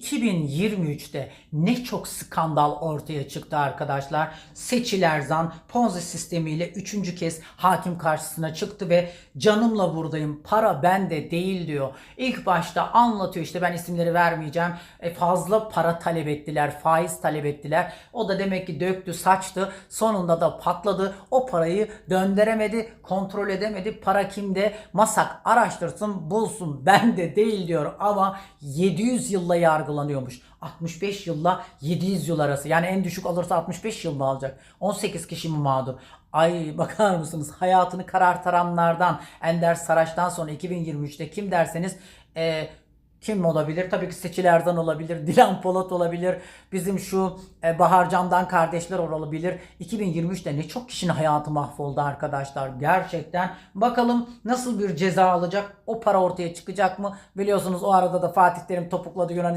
2023'te ne çok skandal ortaya çıktı arkadaşlar. Seçil Ponzi sistemiyle üçüncü kez hakim karşısına çıktı ve canımla buradayım para bende değil diyor. İlk başta anlatıyor işte ben isimleri vermeyeceğim. E, fazla para talep ettiler, faiz talep ettiler. O da demek ki döktü, saçtı. Sonunda da patladı. O parayı döndüremedi, kontrol edemedi. Para kimde? Masak araştırsın, bulsun. Bende değil diyor ama 700 yılla yargılanıyormuş. 65 yılla 700 yıl arası. Yani en düşük alırsa 65 yılla alacak. 18 kişi mi mağdur? Ay bakar mısınız hayatını karartaranlardan Ender Saraç'tan sonra 2023'te kim derseniz e, kim olabilir? Tabii ki Seçil olabilir, Dilan Polat olabilir, bizim şu e, Bahar Candan kardeşler olabilir. 2023'te ne çok kişinin hayatı mahvoldu arkadaşlar. Gerçekten bakalım nasıl bir ceza alacak? O para ortaya çıkacak mı? Biliyorsunuz o arada da Fatih Terim topukladı Yunanistan